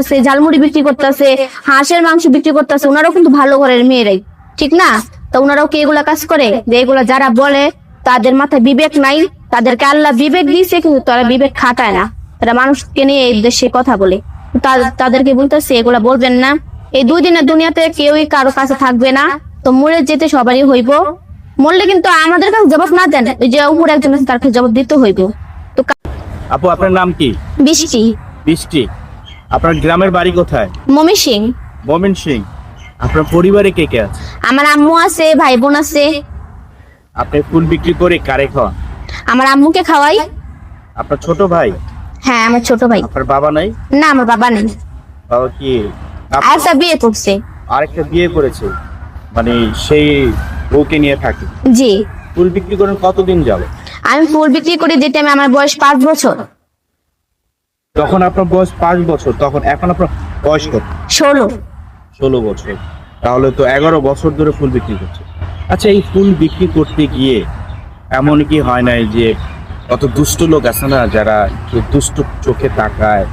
আছে ঝালমুড়ি বিক্রি করতেছে হাঁসের মাংস বিক্রি করতেছে ওনারাও কিন্তু ভালো ঘরের মেয়েরাই ঠিক না? তো ওনারাও কি এগুলা কাজ করে? যে এগুলা যারা বলে তাদের মাথায় বিবেক নাই তাদেরকে আল্লাহ বিবেক দিয়েছে কিন্তু তারা বিবেক খাটায় না। তারা মানুষকে নিয়ে এই দেশে কথা বলে। তাদেরকে বলতেছে এগুলা বলবেন না। এই দুই দিনের দুনিয়াতে কেউই কারও কাছে থাকবে না। তো মরে যেতে সবারই হইব। মরলে কিন্তু আমাদের কাছে জবাব না দেন ওই যে উপরে একজন আছে তার জবাব দিতে হইব। তো আপু আপনার নাম কি? বৃষ্টি। বৃষ্টি। আপনার গ্রামের বাড়ি কোথায়? মমি সিং। মমিন সিং। আপনার পরিবারে কে কে আছে? আমার আম্মু আছে ভাই বোন আছে। আপনি ফুল বিক্রি করে কারে খাওয়ান? আমার আম্মুকে খাওয়াই। আপনার ছোট ভাই? হ্যাঁ আমার ছোট ভাই। আপনার বাবা নাই? না আমার বাবা নেই। বাবা কি? আরেকটা বিয়ে করছে। আরেকটা বিয়ে করেছে। মানে সেই বউকে নিয়ে থাকে। জি। ফুল বিক্রি করেন কতদিন যাবে আমি ফুল বিক্রি করি যে টাইমে আমার বয়স পাঁচ বছর। তখন আপনার বয়স পাঁচ বছর তখন এখন আপনার বয়স কত? ষোলো। ষোলো বছর। তাহলে তো এগারো বছর ধরে ফুল বিক্রি করছে। আচ্ছা এই ফুল বিক্রি করতে গিয়ে এমন কি হয় নাই যে কত দুষ্ট লোক আছে না যারা দুষ্ট চোখে তাকায়?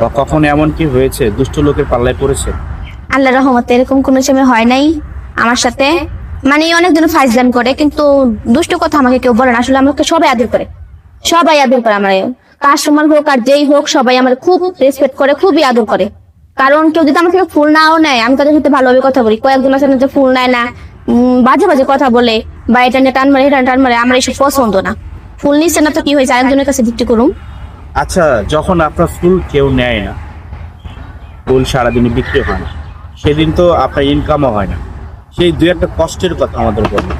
বা কখনো এমন কি হয়েছে দুষ্ট লোকের পাল্লায় পড়েছে? আল্লাহ রহমতে এরকম কোনো সময় হয় নাই আমার সাথে। মানে অনেক অনেকজন ফাইজলাম করে কিন্তু দুষ্ট কথা আমাকে কেউ বলে না। আসলে আমাকে সবাই আদর করে। সবাই আদর করে আমার। কাস্টমার হোক আর যেই হোক সবাই আমার খুব রেসপেক্ট করে খুবই আদর করে। কারণ কেউ যদি আমার থেকে ফুল নাও নেয় আমি তাদের সাথে ভালোভাবে কথা বলি। কয়েকজন আছে না যে ফুল নেয় না বাজে বাজে কথা বলে বা এটা নিয়ে টান মারে এটা টান মারে আমার এইসব পছন্দ না। ফুল নিচ্ছে না তো কি হয়েছে? আরেকজনের কাছে বিক্রি করুন। আচ্ছা যখন আপনার ফুল কেউ নেয় না ফুল সারাদিনে বিক্রি হয় না সেদিন তো আপনার ইনকামও হয় না। সেই দু একটা কষ্টের কথা আমাদের বলুন।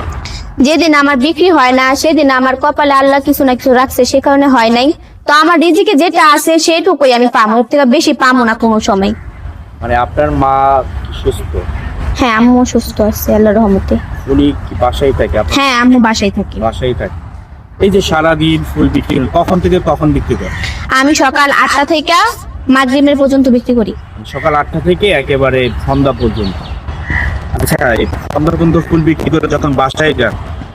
যেদিন আমার বিক্রি হয় না সেদিন আমার কপালে আল্লাহ কিছু না কিছু রাখছে সে কারণে হয় নাই। তো আমার রিজিকে যেটা আছে সেটুকুই আমি পাবো। ওর থেকে বেশি পাবো না কোনো সময়। মানে আপনার মা সুস্থ? হ্যাঁ আম্মু সুস্থ আছে আল্লাহ রহমতে। উনি কি বাসায় থাকে হ্যাঁ আম্মু বাসায় থাকি। বাসায় থাকে। এই যে সারাদিন ফুল বিক্রি করেন, কখন থেকে কখন বিক্রি করেন? আমি সকাল আটটা থেকে মাগরিবের পর্যন্ত বিক্রি করি। সকাল আটটা থেকে একেবারে সন্ধ্যা পর্যন্ত। আচ্ছা এই সন্ধ্যা পর্যন্ত ফুল বিক্রি করে যখন বাসায় যান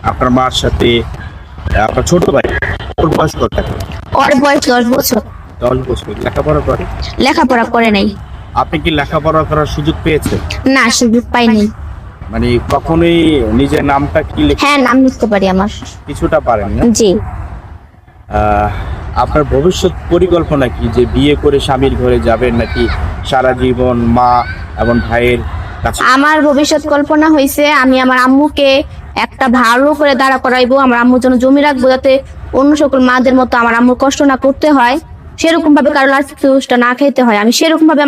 আপনার মার সাথে আপনার ছোট ভাই ওর বয়স কত? ওর বয়স দশ বছর। দশ বছর। লেখাপড়া করে? লেখাপড়া করে নাই। আপনি কি লেখাপড়া করার সুযোগ পেয়েছেন? না সুযোগ পাইনি। মানে কখনোই নিজের নামটা কি লিখে হ্যাঁ নাম লিখতে পারি আমার। কিছুটা পারেন না? জি। আপনার ভবিষ্যৎ পরিকল্পনা কি? যে বিয়ে করে স্বামীর ঘরে যাবেন নাকি সারা জীবন মা এবং ভাইয়ের আমার ভবিষ্যৎ কল্পনা হয়েছে আমি আমার আম্মুকে একটা ভালো করে দাঁড়া করাইবো, আমার আম্মুর জন্য জমি রাখব যাতে অন্য সকল মাদের মতো আমার আম্মুর কষ্ট না করতে হয়। সেরকম ভাবে কারও লাস্ট না খেতে হয়। আমি সেরকম ভাবে